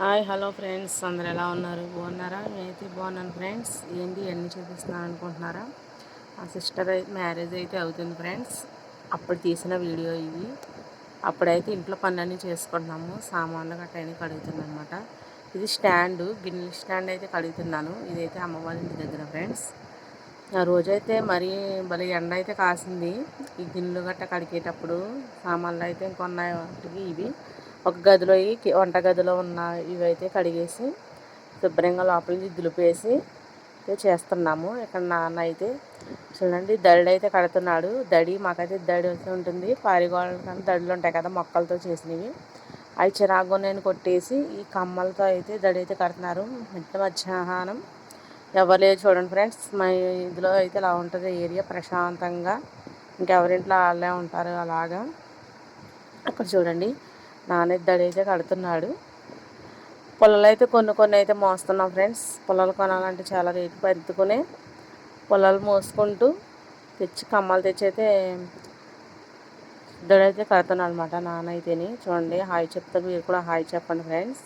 Hi hello friends. అందరు ఎలా ఉన్నారు? బాగున్నారా? నేనైతే బాగున్నాను ఫ్రెండ్స్. ఏంటి? అన్నీ చూపిస్తున్నాను అనుకుంటున్నారా? ఆ సిస్టర్ అయితే మ్యారేజ్ అయితే అవుతుంది ఫ్రెండ్స్. అప్పుడు తీసిన వీడియో ఇది. అప్పుడైతే ఇంట్లో పనులన్నీ చేసుకుంటున్నాము. సామాన్లు గట్ట అయినా కడుగుతుందనమాట ఇది స్టాండ్. గిన్నెల స్టాండ్ అయితే కడుగుతున్నాను. ఇదైతే అమ్మ ఇంటి దగ్గర ఫ్రెండ్స్. ఆ రోజైతే మరీ భలే ఎండ అయితే కాసింది. ఈ గిన్నెలు గట్ట కడిగేటప్పుడు సామాన్లు అయితే ఇంకొన్నాయి వాటికి ఇవి. ఒక గదిలో వంట గదిలో ఉన్న ఇవైతే కడిగేసి శుభ్రంగా లోపలికి దులిపేసి చేస్తున్నాము. ఇక్కడ నాన్న అయితే చూడండి దడి అయితే కడుతున్నాడు. దడి మాకైతే దడి అయితే ఉంటుంది. పారిగోడలు దడులు ఉంటాయి కదా మొక్కలతో చేసినవి. అవి చిరాకు నేను కొట్టేసి ఈ కమ్మలతో అయితే దడి అయితే కడుతున్నారు. మిట్ట మధ్యాహ్నం ఎవరు లేదు చూడండి ఫ్రెండ్స్. మా ఇందులో అయితే ఇలా ఉంటుంది ఏరియా ప్రశాంతంగా. ఇంకెవరింట్లో వాళ్ళే ఉంటారు అలాగా. అక్కడ చూడండి నానెద్దడైతే కడుతున్నాడు. పొలాలు అయితే కొన్ని కొన్ని అయితే మోస్తున్నాం ఫ్రెండ్స్. పొలాలు కొనాలంటే చాలా రేటు పెట్టుకుని పొలాలు మోసుకుంటూ తెచ్చి కమ్మలు తెచ్చి అయితే ఇద్దడైతే కడుతున్నాడు అనమాట నాన్న అయితేని చూడండి హాయ్ చెప్తాను మీరు కూడా హాయ్ చెప్పండి ఫ్రెండ్స్.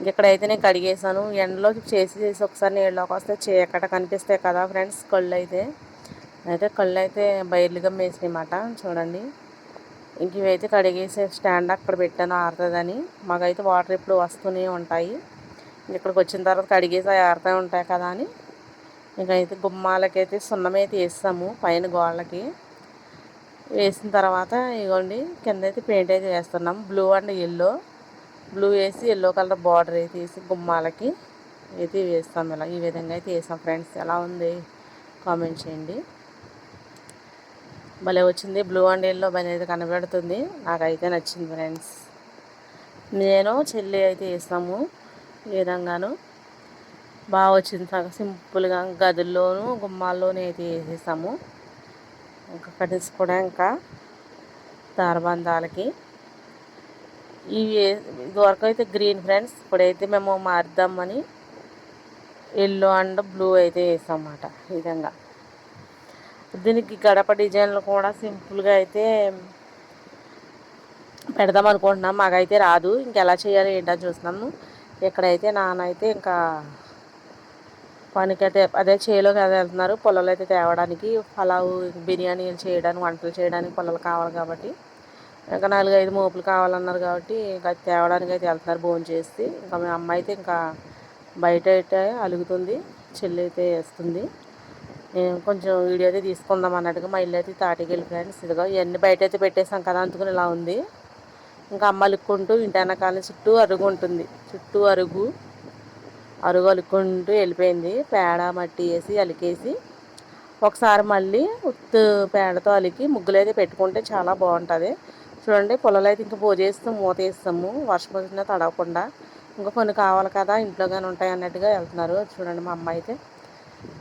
ఇక్కడైతే నేను కడిగేసాను ఎండలోకి చేసి చేసి ఒకసారి నీళ్ళలోకి వస్తే చీకట కనిపిస్తాయి కదా ఫ్రెండ్స్ కళ్ళు అయితే అయితే కళ్ళు అయితే బయలుగా మేసినాయి అన్నమాట చూడండి. ఇంక ఇవైతే కడిగేసే స్టాండ్ అక్కడ పెట్టాను ఆరుతుందని. మాకైతే వాటర్ ఎప్పుడు వస్తూనే ఉంటాయి. ఇక్కడికి వచ్చిన తర్వాత కడిగేసి అవి ఆరుతూ ఉంటాయి కదా అని. ఇంకైతే గుమ్మాలకైతే సున్నమైతే వేస్తాము పైన గోళ్ళకి. వేసిన తర్వాత ఇగోండి కింద అయితే పెయింట్ అయితే వేస్తున్నాం. Blue and yellow. బ్లూ వేసి ఎల్లో కలర్ బార్డర్ అయితే వేసి గుమ్మాలకి అయితే వేస్తాం ఇలా. ఈ విధంగా అయితే వేసాం ఫ్రెండ్స్. ఎలా ఉంది? కామెంట్ చేయండి. భలే వచ్చింది. బ్లూ అండ్ ఎల్లో భలే అయితే కనబడుతుంది. నాకైతే నచ్చింది ఫ్రెండ్స్. నేను చెల్లి అయితే వేస్తాము ఈ విధంగాను. బాగా వచ్చింది సింపుల్గా గదుల్లోనూ గుమ్మాల్లోనూ అయితే వేసేసాము ఇంకా కటింగ్స్ కూడా ఇంకా దారబంధాలకి. ఇవి ఇదివరకు అయితే గ్రీన్ ఫ్రెండ్స్ ఇప్పుడైతే మేము మారుద్దామని ఎల్లో అండ్ బ్లూ అయితే వేసాం అన్నమాట ఈ విధంగా. దీనికి గడప డిజైన్లు కూడా సింపుల్గా అయితే పెడదాం అనుకుంటున్నాం. మాకైతే రాదు. ఇంకెలా చేయాలి ఏంటని చూస్తున్నాము. ఇక్కడైతే నాన్న అయితే ఇంకా పనికైతే అదే చేలోకి అదే వెళ్తున్నారు. పొలాలు అయితే తేవడానికి పలావు బిర్యానీలు చేయడానికి వంటలు చేయడానికి పొలాలు కావాలి కాబట్టి. ఇంకా నాలుగు ఐదు మోపులు కావాలన్నారు కాబట్టి ఇంకా తేవడానికి అయితే వెళ్తున్నారు భోజనం చేసి. ఇంకా మీ అమ్మ అయితే ఇంకా బయట అయితే అలుగుతుంది. చెల్లి అయితే వేస్తుంది. కొంచెం వీడియో అయితే తీసుకుందాం అన్నట్టుగా మా ఇల్లు అయితే తాటికి వెళ్ళిపోయాను. ఇదిగో ఇవన్నీ బయట అయితే పెట్టేసాం కదా అందుకుని ఇలా ఉంది. ఇంకా అమ్మ అలుక్కుంటూ ఇంటి వెనకాల చుట్టూ అరుగు ఉంటుంది. చుట్టూ అరుగు అరుగు అలుక్కుంటూ వెళ్ళిపోయింది. పేడ మట్టి వేసి అలికేసి ఒకసారి మళ్ళీ ఉత్తు పేడతో అలికి ముగ్గులు అయితే పెట్టుకుంటే చాలా బాగుంటుంది. చూడండి పొలాలు అయితే ఇంకా పోజేస్తాం మూత వేస్తాము. వర్షం వచ్చినా తడవకుండా. ఇంకా కొన్ని కావాలి కదా ఇంట్లో కానీ ఉంటాయి అన్నట్టుగా వెళ్తున్నారు. చూడండి మా అమ్మ అయితే.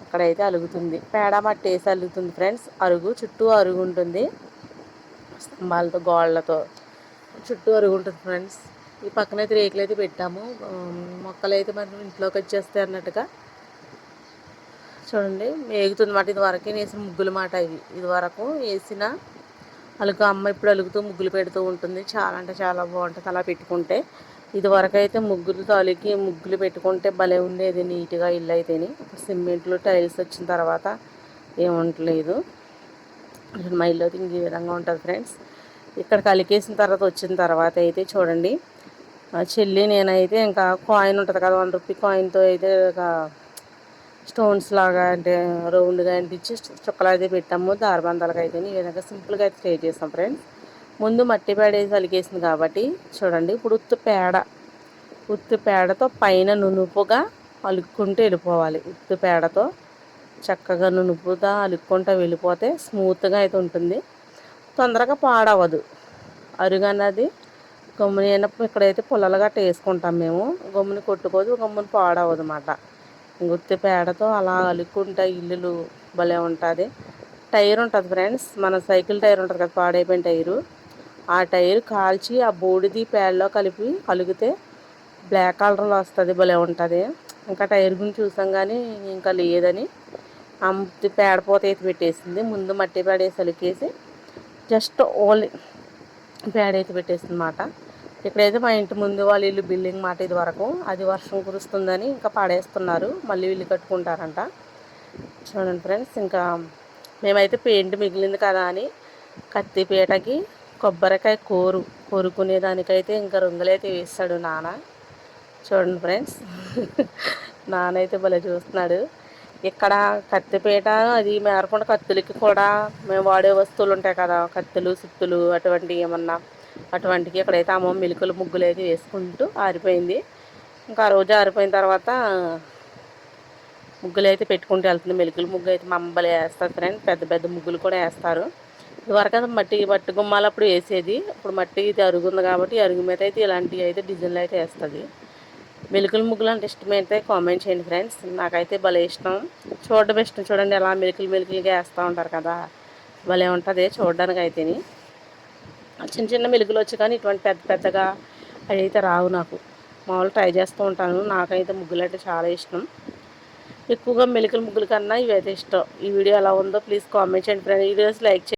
అక్కడైతే అలుగుతుంది. పేడ మట్టి వేసి అలుగుతుంది ఫ్రెండ్స్. అరుగు చుట్టూ అరుగు ఉంటుంది. స్తంభాలతో గోళ్ళతో చుట్టూ అరుగు ఉంటుంది ఫ్రెండ్స్. ఈ పక్కన అయితే రేకులు అయితే పెట్టాము. మొక్కలు అయితే మనం ఇంట్లోకి వచ్చేస్తాయి అన్నట్టుగా. చూడండి మేగుతుంది మాట ఇది వరకు వేసిన ముగ్గులు మాట ఇవి. ఇది వరకు వేసిన అలుగు అమ్మ ఇప్పుడు అలుగుతూ ముగ్గులు పెడుతూ ఉంటుంది. చాలా అంటే చాలా బాగుంటుంది అలా పెట్టుకుంటే. ఇదివరకైతే ముగ్గులు తాలికి ముగ్గులు పెట్టుకుంటే భలే ఉండేది నీట్గా ఇల్లు అయితేని సిమెంట్లు టైల్స్ వచ్చిన తర్వాత ఏముంటలేదు మా ఇల్లు అయితే ఇంక ఈ విధంగా ఉంటుంది ఫ్రెండ్స్. ఇక్కడ కలికేసిన తర్వాత వచ్చిన తర్వాత అయితే చూడండి. చెల్లి నేనైతే ఇంకా కాయిన్ ఉంటుంది కదా వన్ రూపీ కాయిన్తో అయితే ఒక స్టోన్స్ లాగా అంటే రౌండ్గా అనిపించి చుక్కలు అయితే పెట్టాము. దారబంధాలకు అయితే ఈ విధంగా సింపుల్గా అయితే స్టే చేస్తాం ఫ్రెండ్స్. ముందు మట్టి పేడేసి అలిగేసింది కాబట్టి చూడండి ఇప్పుడు ఉత్తు పేడ ఉత్తు పేడతో పైన నునుపుగా అలుక్కుంటూ వెళ్ళిపోవాలి. ఉత్తు పేడతో చక్కగా నునుపుగా అలుక్కుంటూ వెళ్ళిపోతే స్మూత్గా అయితే ఉంటుంది. తొందరగా పాడవదు. అరుగన్నది గమ్ముని అయినప్పుడు ఇక్కడైతే పుల్లలు గట్ట వేసుకుంటాం మేము. గమ్ముని కొట్టుకోదు గమ్ముని పాడవదు అన్నమాట. గుత్తి పేడతో అలా అలుక్కుంటా ఇల్లులు భలే ఉంటుంది. టైర్ ఉంటుంది ఫ్రెండ్స్ మన సైకిల్ టైర్ ఉంటుంది కదా పాడైపోయిన టైరు. ఆ టైర్ కాల్చి ఆ బూడిది పేడలో కలిపి కలిగితే బ్లాక్ కలర్లో వస్తుంది భలే ఉంటుంది. ఇంకా టైర్ గురించి చూసాం కానీ ఇంకా లేదని అమ్ముతి పేడపోత అయితే పెట్టేసింది. ముందు మట్టి పేడేసి అలికేసి జస్ట్ ఓన్లీ పేడ అయితే పెట్టేసింది అన్నమాట ఇక్కడైతే మా ఇంటి ముందు వాళ్ళ ఇల్లు బిల్డింగ్ మాట ఇది వరకు. అది వర్షం కురుస్తుందని ఇంకా పాడేస్తున్నారు. మళ్ళీ ఇల్లు కట్టుకుంటారంట. చూడండి ఫ్రెండ్స్ ఇంకా మేమైతే పెయింట్ మిగిలింది కదా అని కత్తిపీటకి కొబ్బరికాయ కోరు కోరుకునేదానికైతే ఇంకా రంగులైతే వేస్తాడు నాన్న. చూడండి ఫ్రెండ్స్. నాన్న అయితే భలే చూస్తున్నాడు. ఇక్కడ కత్తిపీట అది మేరకుండా కత్తులకి కూడా మేము వాడే వస్తువులు ఉంటాయి కదా కత్తులు సుత్తులు అటువంటివి ఏమన్నా. అటువంటికి ఇక్కడైతే అమ్మ మిలుకలు ముగ్గులు అయితే వేసుకుంటూ ఆరిపోయింది. ఇంకా ఆ రోజు ఆరిపోయిన తర్వాత ముగ్గులు అయితే పెట్టుకుంటూ వెళ్తుంది. మెలుకులు ముగ్గు అయితే మా వేస్తారు ఫ్రెండ్. పెద్ద పెద్ద ముగ్గులు కూడా వేస్తారు. ఇదివరకు మట్టి మట్టి గుమ్మాలు అప్పుడు వేసేది. ఇప్పుడు మట్టి ఇది అరుగుంది కాబట్టి అరుగు మీద అయితే ఇలాంటివి అయితే డిజైన్లు అయితే వేస్తుంది. మెలుకులు ముగ్గులు అంటే ఇష్టమైతే కామెంట్ చేయండి ఫ్రెండ్స్. నాకైతే భలే ఇష్టం. చూడడం ఇష్టం చూడండి అలా మెలుకులు మెలుకులుగా వేస్తూ ఉంటారు కదా. భలే ఉంటుంది చూడడానికి అయితేని చిన్న చిన్న మెలుకులు వచ్చి కానీ ఇటువంటి పెద్ద పెద్దగా అవి అయితే రావు నాకు. మామూలు ట్రై చేస్తూ ఉంటాను. నాకైతే ముగ్గులు అంటే చాలా ఇష్టం. ఎక్కువగా మెలికల ముగ్గుల కన్నా ఇవి అయితే ఇష్టం. ఈ వీడియో ఎలా ఉందో ప్లీజ్ కామెంట్ చేయండి ఫ్రెండ్ వీడియోస్ లైక్ చేయండి.